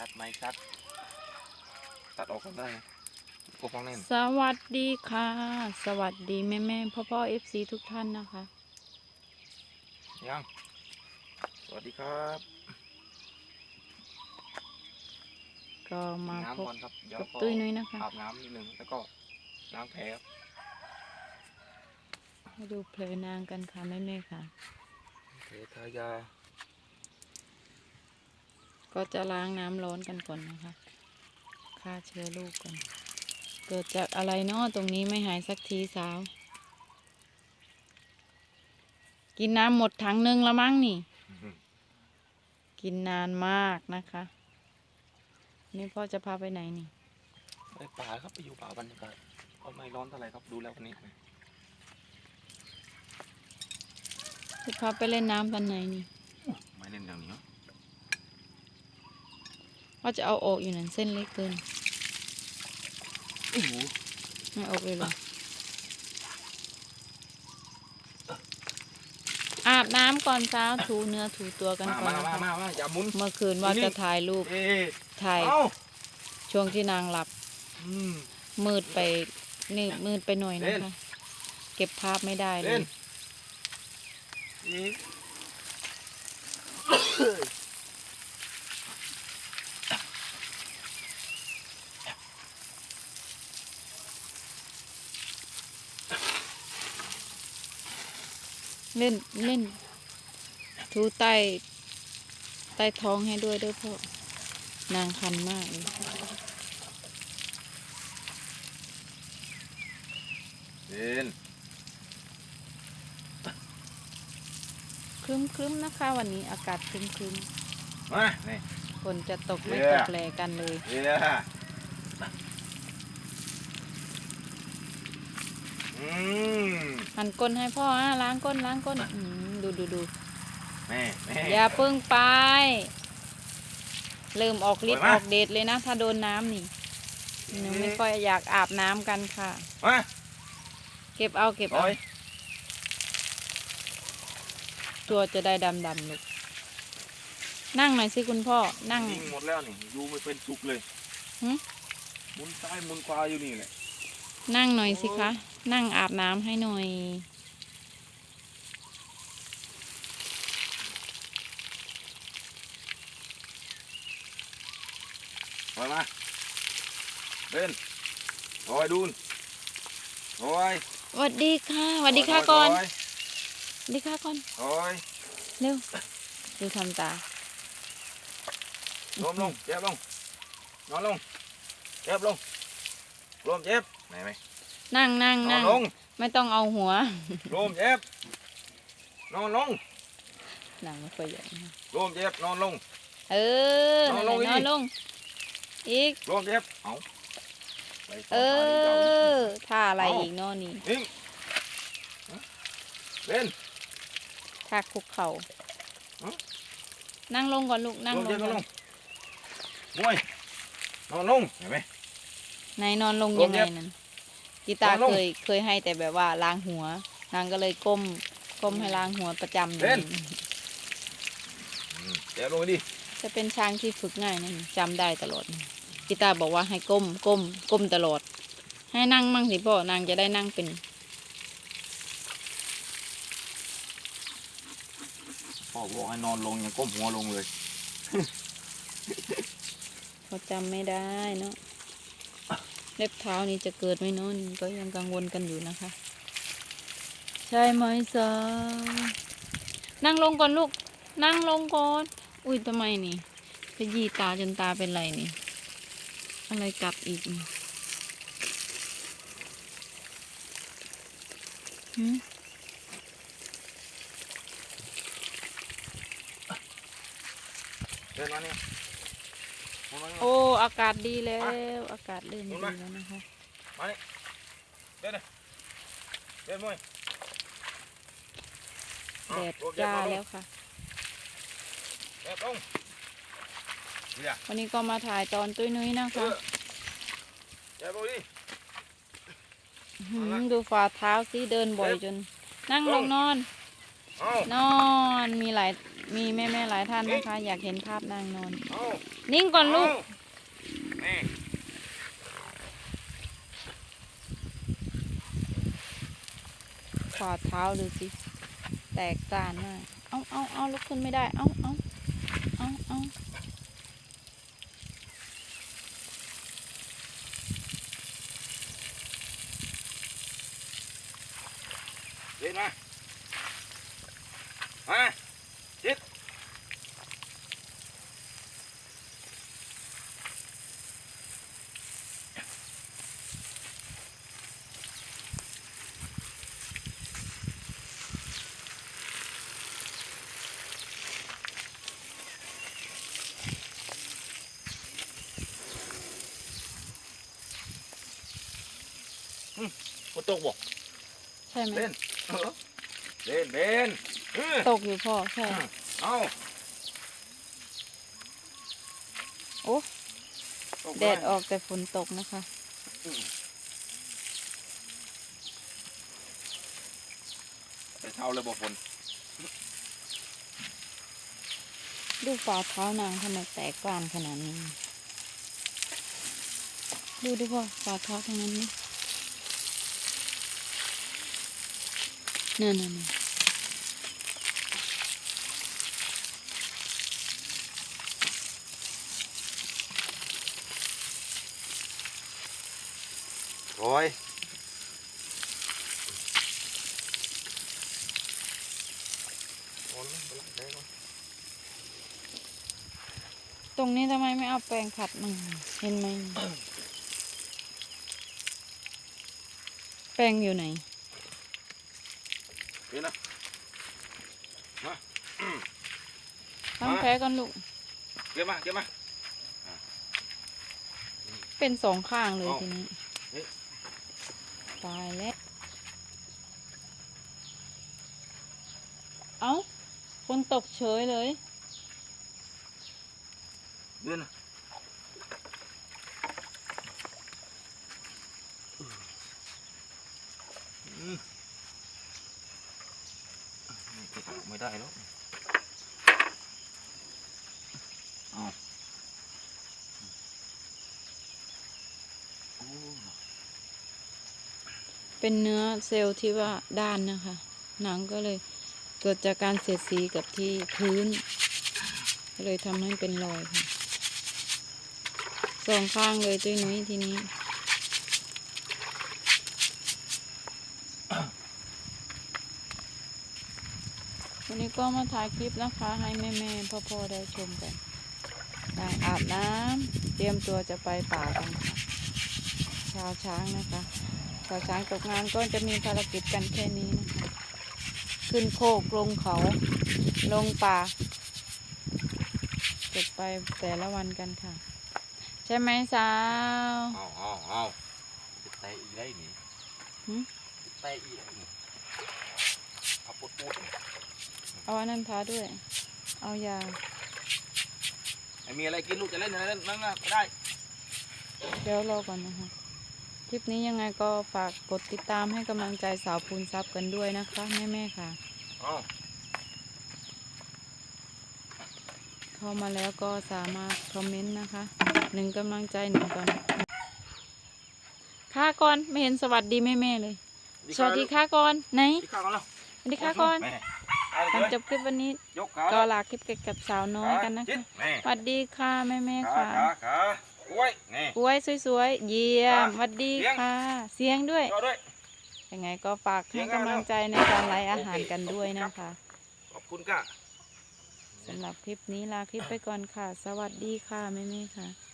ชัดไหมชัดตัดออกกันได้นะพวกฟังแน่นสวัสดีค่ะ สวัสดีแม่แม่พ่อพ่อเอฟซีทุกท่านนะคะ ยังสวัสดีครับก็มาพน้ำบก่อนครับเดี๋ยวกับก็ตุ้ยนุ้ยนะคะอาบน้ำนิดนึงแล้วก็ล้างแผลครับมาดูเพลนางกันค่ะแม่แม่ค่ะแผลทายา ก็จะล้างน้ำร้อนกันก่อนนะคะฆ่าเชื้อลูกก่อน เกิดจากอะไรเนาะตรงนี้ไม่หายสักทีสาว กินน้ำหมดถังนึงแล้วมั้งนี่ กินนานมากนะคะ นี่พ่อจะพาไปไหนนี่ ไปป่าครับไปอยู่ป่าบรรยากาศก็ไม่ร้อนเท่าไหร่ครับดูแล้ววันนี้จะพาไปเล่นน้ำตอนไหนนี่ ไม่เล่นอย่างนี้เนาะ ว่าจะเอาออกอยู่นั่นเส้นเล็กเกินโอ้โหไม่ออกเลยเหรออาบน้ำก่อนเช้าถูเนื้อถูตัวกันมาก่อนมานะมาคะมามาอย่าหมุนเมื่อคืนว่านี่จะถ่ายรูปเอ๊ะถ่ายเอ้าช่วงที่นางหลับอืมมืดไปนี่มืดไปหน่อยเล่นะนคะ เก็บภาพไม่ได้เลเล่ย เล่นเล่น ถูใต้ใต้ท้องให้ด้วยเด้วยพ่อนางคันมากเลยเล่นครึ้มครึ้มๆนะคะ วันนี้อากาศครึ้มครึ้มมานี่ๆฝนจะตกไม่เย้ตกแลกันเลยเอ๊ะอื หันก้นให้พ่ออะล้างก้นล้างก้นอืมดูดูดูแม่แม่อย่าเพิ่งไป เริ่มออกฤทธิ์ปล่อยอมาอกเดชเลยนะ ถ้าโดนน้ำนี่หนูไม่ค่อยอยากอาบน้ำกันค่ะมาเก็บเอาเก็บปล่เอาอยตัวจะได้ดำดำๆลูกนั่งหน่อยสิคุณพ่อ นั่งนิ่งหมดแล้วนี่อยู่ไม่เป็นสุกเลยหึหมุนซ้ายหมุนขวาอยู่นี่แหละ นั่งหน่อยสิคะ นั่งอาบน้ำให้หน่อยปล่อยมาเล่นโอ้ยดูนโอ้ยสวัสดีค่ะสวัสดีค่ะก่อนโยสวัสดีค่ะก่อนโอ้ยเร็ว ดูทำตารวมลงเจ็บลง นอนลงเจ็บลงรวมเจ็บ ไหนไหมนั่งนั่งนอนั่นงลงไม่ต้องเอาหัวรวมเจ็บนอนลงนั่งไม่ค่อยใหญ่นะรวมเจ็บนอนลง เออนอนนั่นลงแหละนอนอีกลงอีกรวมเจ็บเอาไปเอต่อท่านี้ก่อนอท่าอะไรเอาอีกเนอนี่นิ่งเล่น ท่าคุกเข่าฮะนั่งลงก่อนลูกนั่งรวมลเจ็บงนอนก่ลอนงมวยนอนลงเห็นไหม ไหนนอนลงรวยัมงไงเย็บ นั่น กีตาร์นอนลงเคยเคยให้แต่แบบว่าล้างหัว นางก็เลยก้มก้มให้ล้างหัวประจำเลเล่ยนอืมเจ็บลงไปดิจะเป็นช้างที่ฝึกง่ายนั่นจำได้ตลอดกีตาร์บอกว่าให้ก้มก้มก้มตลอด ให้นั่งมั่งสิพ่อนางจะได้นั่งเป็น พ่อบอกให้นอนลงยังก้มหัวลงเลย เขาจำไม่ได้เนาะ เล็บเท้านี่จะเกิดไหมเนาะนี่ก็ยังกังวลกันอยู่นะคะ ใช่ไหมสาวนั่งลงก่อนลูก นั่งลงก่อน อุ้ยทำไมนี่ไปยีตาจนตาเป็นไรนี่ อะไรกัดอีกนี่เดินมาเนี่ย โอ้อากาศดีแล้ว อากาศเริ่มลดีงมาแล้วนะคะมาเนี่ยเดินเลยเดินมวยแดดจ้าแล้วค่ะเดินลงนี่อะวันนี้ก็มาถ่ายตอนตุ้ยนุ้ยนะเอคะอเดินลงดิหืมดูฝ่าเท้าสิเดินบ่อยจน นั่งลงนอนเอาน อนมีหลายมีแม่แม่ๆหลายท่านนะคะ อยากเห็นภาพนางนอนเอานิ่งก่อนลูกเอานี่ฝ่าเท้าดูสิ แตกตานมาก เอาเอาเอาลุกขึ้นไม่ได้ เอาเอาเอาเอา ฝนตกบ่ใช่ไหมเล่นเออเล่นเล่นเออตกอยู่พ่อใช่ เอาโอ้ตกแดดออกแต่ฝนตกนะคะแต่เช้าเลยบ่ฝนดูฝ่าเท้านางทำไมแตกกร้านขนาดนี้ ดูดิพ่อฝ่าเท้าทั้งนั้นนี่ นั่นนั่นโอ้ยตรงนี้ทำไมไม่เอาแปรงขัดมันเห็นไหม แปรงอยู่ไหน นนะตั้งแผลก่อนลูก เก็บมาเก็บมาเป็นสองข้างเลยเอาทีนี้เฮ้ยตายแล้ว เอ้า คนตกเฉยเลยเดินนะอืม ไม่ได้แล้วเอาโอ้เป็นเนื้อเซลล์ที่ว่าด้านนะคะ หนังก็เลยเกิดจากการเสียดสีกับที่พื้น ก็เลยทำให้เป็นรอยค่ะสองข้างเลยตุ้ยนุ้ยทีนี้ นนี้ก็มาถ่ายคลิปนะคะ ให้แม่ๆพ่อๆได้ชมกันต่างอาบน้ำเตรียมตัวจะไปป่ากันค่ะชาวช้างนะคะชาวช้างตกงานก็จะมีภารกิจกันแค่นี้นะคะขึ้นโคกลงเขาลงป่าจะไปแต่ละวันกันค่ะ ใช่ไหมสาวเอาเอาเอาจะเตะอีกได้หนิหึเตะอีกนี่เอาปุดปุด เอาอันนั้นทาด้วย เอายาไอ้มีอะไรกินลูกจะเล่นอะไรเล่นนั่งนะไม่ได้ เดี๋ยวรอก่อนนะคะ คลิปนี้ยังไงก็ฝากกดติดตามให้กำลังใจสาวพูนซับกันด้วยนะคะ แม่ๆค่ะ เอาเข้ามาแล้วก็สามารถคอมเมนต์นะคะหนึ่งกำลังใจหนึ่งก่อนค่ะก่อนไม่เห็นสวัสดีแม่ๆเลย สวัสดีค่ะก่อนไหนดีข้าวกันแล้วสวัสดีค่ะก่อน แม่ เอาหลังเลยจบคลิปวันนี้ยกขาก็ลาคลิปกับสาวน้อยกันนะจิคะตแม่สวัสดีค่ะแม่ๆขาค่ะขาขาโอ้ยนี่กล้วยสวยๆ เยี่ยมค่ะสวัสดีเสียงค่ะ เสียงด้วยต่อด้วยยังไงก็ฝากเสีให้ยงกำลังใจในการไลฟ์อาหารกันด้วยนะคะ ขอบคุณค่ะสำหรับคลิปนี้ลาคลิปไปก่อนค่ะ สวัสดีค่ะแม่ๆค่ะ